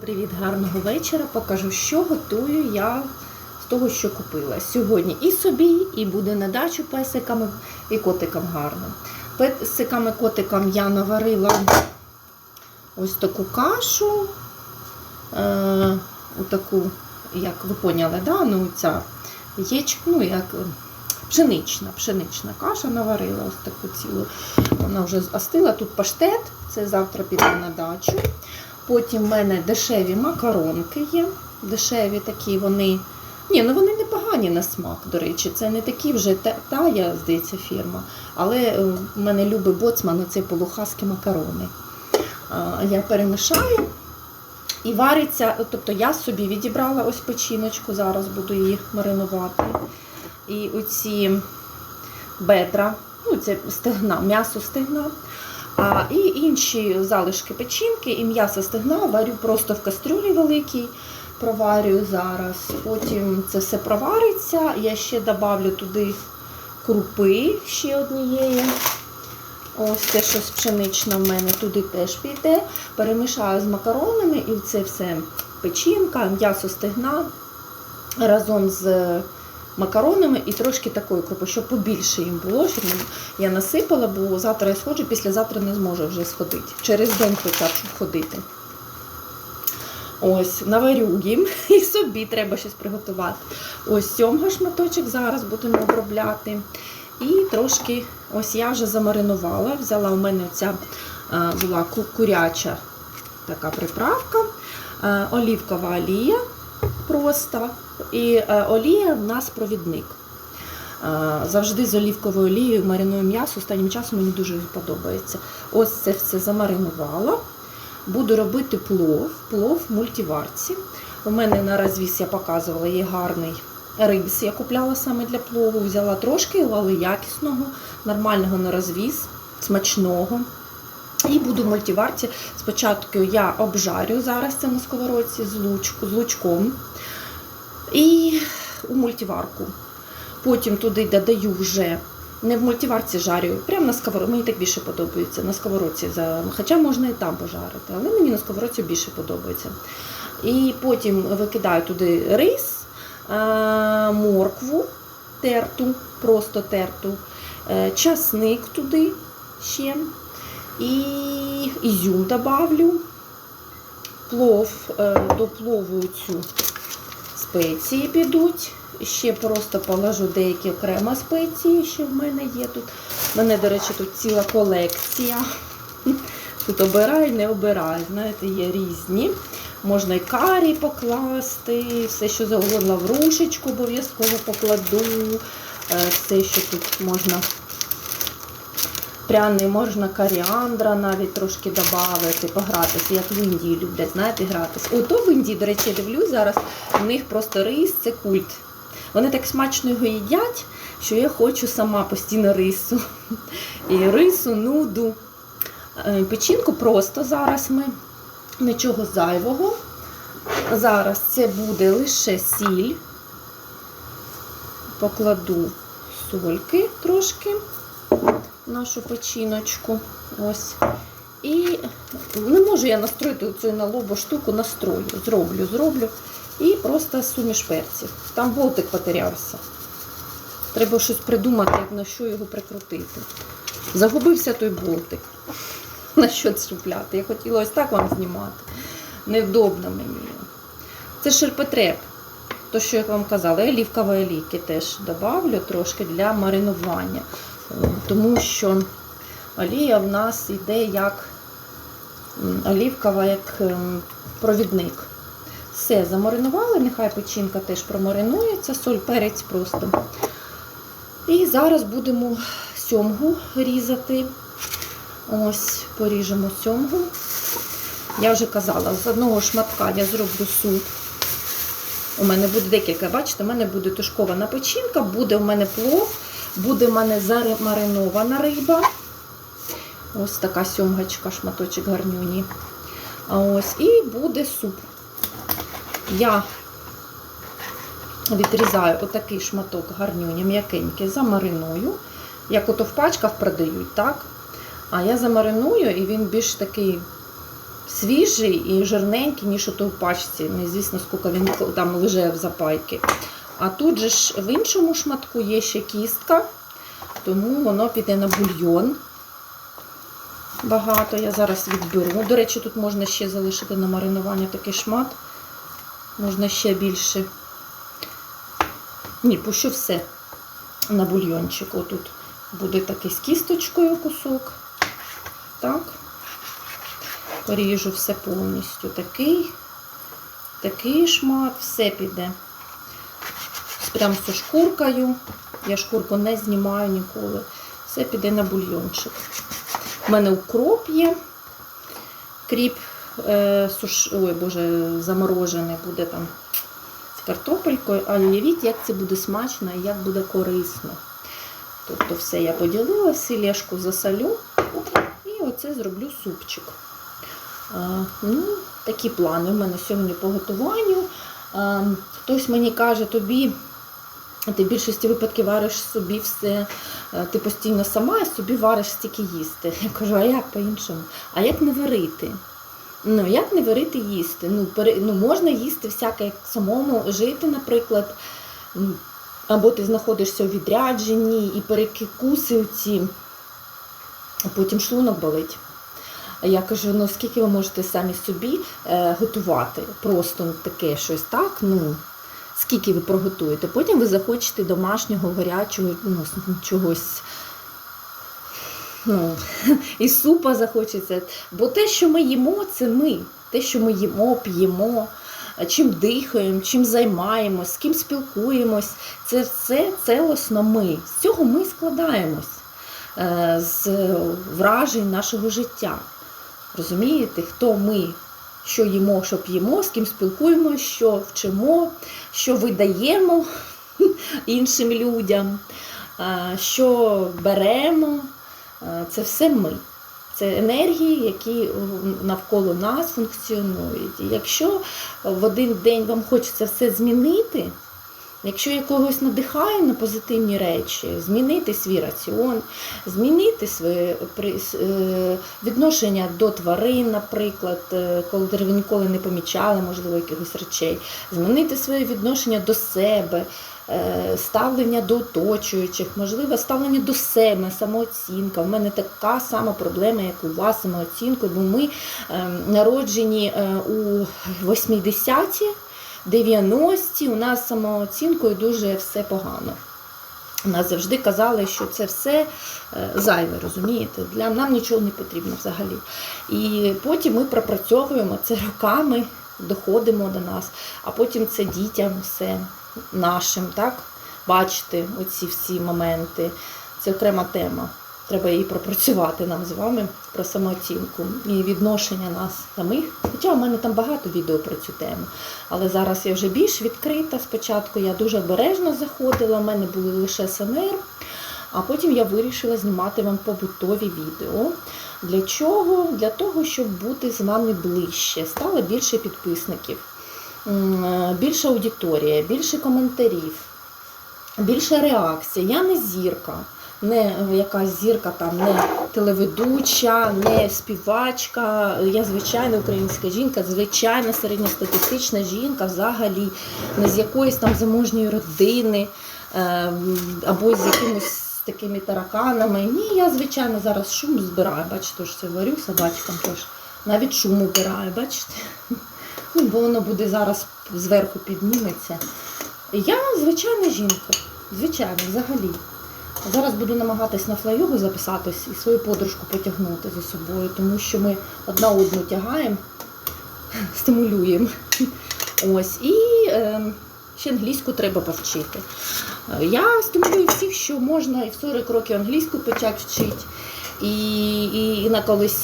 Привіт, гарного вечора. Покажу, що готую я з того, що купила. Сьогодні і собі, і буде на дачу песикам і котикам гарно. Песикам і котикам я наварила ось таку кашу. Е, таку, як ви поняли, да? ну, ця єч, ну, як пшенична, пшенична каша наварила, ось таку цілу. Вона вже остила. Тут паштет, це завтра піде на дачу. Потім в мене дешеві макаронки є. Дешеві такі вони. Ні, ну вони непогані на смак, до речі. Це не такі вже та- тая, здається, фірма. Але е, в мене любить боцман це полухаски макарони. Я перемішаю і вариться. Тобто я собі відібрала ось печіночку, зараз буду її маринувати. І оці бедра, ну це стегна, м'ясо стегна. А, і інші залишки печінки і м'ясо стегна варю просто в кастрюлі великій. Проварюю зараз. Потім це все провариться. Я ще додавлю туди крупи ще однієї. Ось те, що пшенична в мене туди теж піде. Перемішаю з макаронами і це все печінка, м'ясо стегна разом з макаронами і трошки такої крупи, щоб побільше їм було, щоб я насипала, бо завтра я сходжу, післязавтра не зможу вже сходити. Через день хоча б ходити. Ось, наварю їм і собі треба щось приготувати. Ось сьомга шматочок зараз будемо обробляти. І трошки, ось я вже замаринувала. Взяла у мене ця була куряча така приправка, е, олівкова олія просто. І е, олія в нас провідник. Е, Завжди з олівковою олією мариную м'ясо. Останнім часом мені дуже подобається. Ось це все замаринувала. Буду робити плов, плов в мультиварці. У мене на розвіс я показувала є гарний рибс. Я купляла саме для плову. Взяла трошки, але якісного, нормального на розвіс, смачного. І буду в мультиварці. Спочатку я обжарю зараз це на сковородці з, лучку, з лучком. І у мультиварку. Потім туди додаю вже не в мультиварці жарю, прямо на сковородці. Мені так більше подобається. На сковородці. Хоча можна і там пожарити, але мені на сковородці більше подобається. І потім викидаю туди рис, е, моркву терту, просто терту, е, часник туди ще. І ізюм добавлю. Плов, е, до плову цю спеції підуть. Ще просто положу деякі окремо спеції, що в мене є тут. У мене, до речі, тут ціла колекція. Тут обирай, не обирай. Знаєте, є різні. Можна і карі покласти, все, що завгодно в рушечку обов'язково покладу. Е, Все, що тут можна пряний, можна коріандра навіть трошки додати, погратися, як в Індії люблять, знаєте, гратися. Ото в Індії, до речі, я дивлюсь зараз, у них просто рис це культ. Вони так смачно його їдять, що я хочу сама постійно рису. І рису, нуду. Е, Печінку просто зараз ми, нічого зайвого. Зараз це буде лише сіль. Покладу сольки трошки нашу печіночку. Ось. І не можу я настроїти цю на лобу штуку, настрою. Зроблю, зроблю. І просто суміш перців. Там болтик потерявся. Треба щось придумати, як на що його прикрутити. Загубився той болтик. На що чіпляти? Я хотіла ось так вам знімати. Невдобно мені. Це ширпотреб. То, що я вам казала, і олівкової олійки теж добавлю трошки для маринування. Тому що олія в нас йде як олівкова, як ем, провідник. Все, замаринували, нехай печінка теж промаринується, соль, перець просто. І зараз будемо сьомгу різати. Ось, поріжемо сьомгу. Я вже казала, з одного шматка я зроблю суп. У мене буде декілька, бачите, у мене буде тушкована печінка, буде у мене плов, буде в мене замаринована риба. Ось така сьомгачка, шматочок гарнюні. Ось і буде суп. Я відрізаю отакий шматок гарнюні, м'якенький, замариную. Як ото в пачках продають, так? А я замариную, і він більш такий свіжий і жирненький, ніж ото в пачці. Незвісно, скільки він там лежить в запайки. А тут же ж в іншому шматку є ще кістка, тому воно піде на бульйон. Багато я зараз відберу. До речі, тут можна ще залишити на маринування такий шмат. Можна ще більше. Ні, пущу все на бульйончик. Отут буде такий з кісточкою кусок. Так. Поріжу все повністю. Такий, такий шмат, все піде. Прям зі шкуркою. Я шкурку не знімаю ніколи. Все піде на бульйончик. У мене укроп є. Кріп е, суш... Ой, Боже, заморожений буде там з картопелькою. А уявіть, як це буде смачно і як буде корисно. Тобто все я поділила, всі засолю і оце зроблю супчик. А, ну, такі плани в мене сьогодні по готуванню. А, хтось мені каже, тобі ти в більшості випадків вариш собі все, е, ти постійно сама і собі вариш стільки їсти. Я кажу, а як по-іншому? А як не варити? Ну, як не варити їсти? Ну, пере, ну, можна їсти всяке як самому жити, наприклад. Або ти знаходишся у відрядженні і перекуси ці, а потім шлунок болить. Я кажу, ну скільки ви можете самі собі е, готувати? Просто таке щось так, ну скільки ви проготуєте. Потім ви захочете домашнього, гарячого, ну, чогось. Ну, і супа захочеться. Бо те, що ми їмо, це ми. Те, що ми їмо, п'ємо, чим дихаємо, чим займаємось, з ким спілкуємось, це все целосно ми. З цього ми складаємось е, з вражень нашого життя. Розумієте, хто ми, що їмо, що п'ємо, з ким спілкуємося, що вчимо, що видаємо іншим людям, що беремо. Це все ми. Це енергії, які навколо нас функціонують. І якщо в один день вам хочеться все змінити, якщо я когось надихаю на позитивні речі, змінити свій раціон, змінити своє е, відношення до тварин, наприклад, е, коли ви ніколи не помічали, можливо, якихось речей, змінити своє відношення до себе, е, ставлення до оточуючих, можливо, ставлення до себе, самооцінка. У мене така сама проблема, як у вас з самооцінкою, бо ми е, народжені у 80-ті, 90-ті, у нас самооцінкою дуже все погано. Нас завжди казали, що це все е, зайве, розумієте? Для нам нічого не потрібно взагалі. І потім ми пропрацьовуємо це роками, доходимо до нас, а потім це дітям все нашим, так? Бачити оці всі моменти. Це окрема тема. Треба її пропрацювати нам з вами про самооцінку і відношення нас самих. Хоча у мене там багато відео про цю тему. Але зараз я вже більш відкрита. Спочатку я дуже обережно заходила, в мене були лише СМР, а потім я вирішила знімати вам побутові відео. Для чого? Для того, щоб бути з вами ближче. Стало більше підписників, м, е, аудиторія, більше коментарів, більша реакція. Я не зірка. Не е, якась зірка, там не телеведуча, не співачка. Я звичайна українська жінка, звичайна середньостатистична жінка, взагалі, не з якоїсь там заможньої родини е, або з якимось такими тараканами. Ні, я звичайно зараз шум збираю. Бачите, що це варю собачкам теж. Навіть шум убираю, бачите? Ну, бо воно буде зараз зверху підніметься. Я звичайна жінка, звичайно, взагалі. Зараз буду намагатись на флайогу записатись і свою подружку потягнути за собою, тому що ми одна одну тягаємо, стимулюємо. Ось. І е, ще англійську треба повчити. Я стимулюю всіх, що можна і в 40 років англійську почати вчити. І, і, і на колесі